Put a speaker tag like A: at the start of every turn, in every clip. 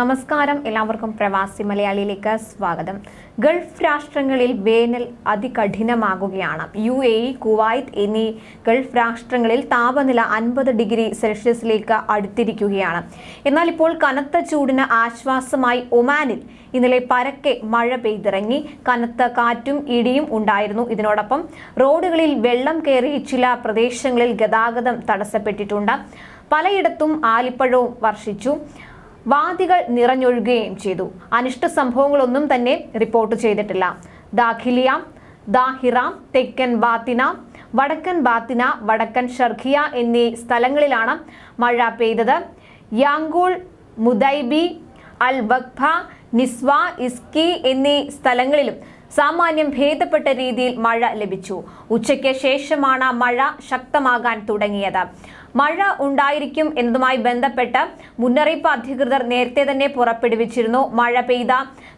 A: നമസ്കാരം. എല്ലാവർക്കും പ്രവാസി മലയാളിയിലേക്ക് സ്വാഗതം. ഗൾഫ് രാഷ്ട്രങ്ങളിൽ വേനൽ അതികഠിനമാകുകയാണ്. യു എ ഇ കുവൈത്ത് എന്നീ ഗൾഫ് രാഷ്ട്രങ്ങളിൽ താപനില അൻപത് ഡിഗ്രി സെൽഷ്യസിലേക്ക് അടുത്തിരിക്കുകയാണ്. എന്നാൽ ഇപ്പോൾ കനത്ത ചൂടിന് ആശ്വാസമായി ഒമാനിൽ ഇന്നലെ പരക്കെ മഴ പെയ്തിറങ്ങി. കനത്ത കാറ്റും ഇടിയും ഉണ്ടായിരുന്നു. ഇതിനോടൊപ്പം റോഡുകളിൽ വെള്ളം കയറി ചില പ്രദേശങ്ങളിൽ ഗതാഗതം തടസ്സപ്പെട്ടിട്ടുണ്ട്. പലയിടത്തും ആലിപ്പഴവും വർഷിച്ചു. വാദികൾ നിറഞ്ഞൊഴുകുകയും ചെയ്തു. അനിഷ്ട സംഭവങ്ങളൊന്നും തന്നെ റിപ്പോർട്ട് ചെയ്തിട്ടില്ല. ദാഖിലിയ ദാഹിറ തെക്കൻ ബാത്തിന വടക്കൻ ബാത്തിന വടക്കൻ ഷർഖിയ എന്നീ സ്ഥലങ്ങളിലാണ് മഴ പെയ്തത്. യാങ്കൂൾ മുദൈബി അൽ വഖ്ഫ നിസ്വ ഇസ്കി എന്നീ സ്ഥലങ്ങളിലും സാമാന്യം ഭേദപ്പെട്ട രീതിയിൽ മഴ ലഭിച്ചു. ഉച്ചയ്ക്ക് ശേഷമാണ് മഴ ശക്തമാകാൻ തുടങ്ങിയത്. മഴ ഉണ്ടായിരിക്കും എന്നതുമായി ബന്ധപ്പെട്ട് മുന്നറിയിപ്പ് അധികൃതർ നേരത്തെ തന്നെ പുറപ്പെടുവിച്ചിരുന്നു. മഴ പെയ്ത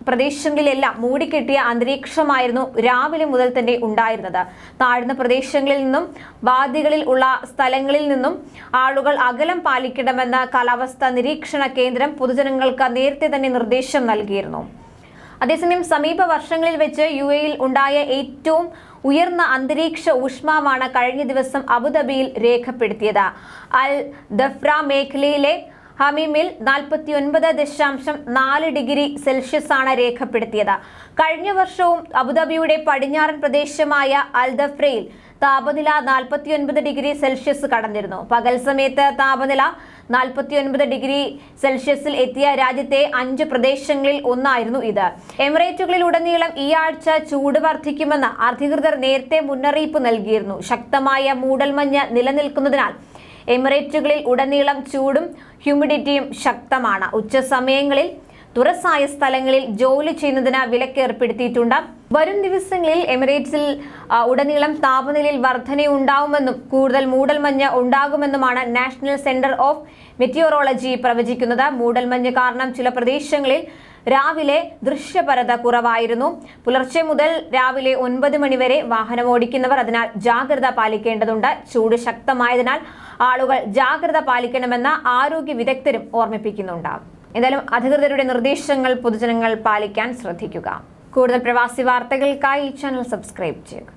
A: പ്രദേശങ്ങളിലെല്ലാം മൂടിക്കെട്ടിയ അന്തരീക്ഷമായിരുന്നു രാവിലെ മുതൽ തന്നെ ഉണ്ടായിരുന്നത്. താഴ്ന്ന പ്രദേശങ്ങളിൽ നിന്നും വാദികളിൽ ഉള്ള സ്ഥലങ്ങളിൽ നിന്നും ആളുകൾ അകലം പാലിക്കണമെന്ന് കാലാവസ്ഥാ നിരീക്ഷണ കേന്ദ്രം പൊതുജനങ്ങൾക്ക് നേരത്തെ തന്നെ നിർദ്ദേശം നൽകിയിരുന്നു. അതേസമയം സമീപ വർഷങ്ങളിൽ വെച്ച് യു എയിൽ ഉണ്ടായ ഏറ്റവും ഉയർന്ന അന്തരീക്ഷ ഊഷ്മാവാണ് കഴിഞ്ഞ ദിവസം അബുദാബിയിൽ രേഖപ്പെടുത്തിയത്. അൽ ദഫ്ര മേഖലയിലെ ഹമീമിൽ നാൽപ്പത്തി ഒൻപത് ദശാംശം നാല് ഡിഗ്രി സെൽഷ്യസ് ആണ് രേഖപ്പെടുത്തിയത്. കഴിഞ്ഞ വർഷവും അബുദാബിയുടെ പടിഞ്ഞാറൻ പ്രദേശമായ അൽദഫ്രയിൽ താപനില നാൽപ്പത്തി ഒൻപത് ഡിഗ്രി സെൽഷ്യസ് കടന്നിരുന്നു. പകൽ സമയത്ത് താപനില നാൽപ്പത്തി ഒൻപത് ഡിഗ്രി സെൽഷ്യസിൽ എത്തിയ രാജ്യത്തെ അഞ്ച് പ്രദേശങ്ങളിൽ ഒന്നായിരുന്നു ഇത്. എമിറേറ്റുകളിൽ ഉടനീളം ഈ ആഴ്ച ചൂട് വർദ്ധിക്കുമെന്ന് അധികൃതർ നേരത്തെ മുന്നറിയിപ്പ് നൽകിയിരുന്നു. ശക്തമായ മൂടൽമഞ്ഞ് നിലനിൽക്കുന്നതിനാൽ എമിറേറ്റുകളിൽ ഉടനീളം ചൂടും ഹ്യൂമിഡിറ്റിയും ശക്തമാണ്. ഉച്ചസമയങ്ങളിൽ തുറസായ സ്ഥലങ്ങളിൽ ജോലി ചെയ്യുന്നതിന് വിലക്ക് ഏർപ്പെടുത്തിയിട്ടുണ്ട്. വരും ദിവസങ്ങളിൽ എമിറേറ്റ്സിൽ ഉടനീളം താപനിലയിൽ വർധനയുണ്ടാവുമെന്നും കൂടുതൽ മൂടൽമഞ്ഞ് ഉണ്ടാകുമെന്നുമാണ് നാഷണൽ സെന്റർ ഓഫ് മെറ്റിയോറോളജി പ്രവചിക്കുന്നത്. മൂടൽമഞ്ഞ് കാരണം ചില പ്രദേശങ്ങളിൽ രാവിലെ ദൃശ്യപരത കുറവായിരുന്നു. പുലർച്ചെ മുതൽ രാവിലെ ഒൻപത് മണിവരെ വാഹനം ഓടിക്കുന്നവർ അതിനാൽ ജാഗ്രത പാലിക്കേണ്ടതുണ്ട്. ചൂട് ശക്തമായതിനാൽ ആളുകൾ ജാഗ്രത പാലിക്കണമെന്ന ആരോഗ്യ വിദഗ്ധരും ഓർമ്മിപ്പിക്കുന്നുണ്ട് എന്തായാലും അധികൃതരുടെ നിർദ്ദേശങ്ങൾ പൊതുജനങ്ങൾ പാലിക്കാൻ ശ്രദ്ധിക്കുക. കൂടുതൽ പ്രവാസി വാർത്തകൾക്കായി ഈ ചാനൽ സബ്സ്ക്രൈബ് ചെയ്യുക.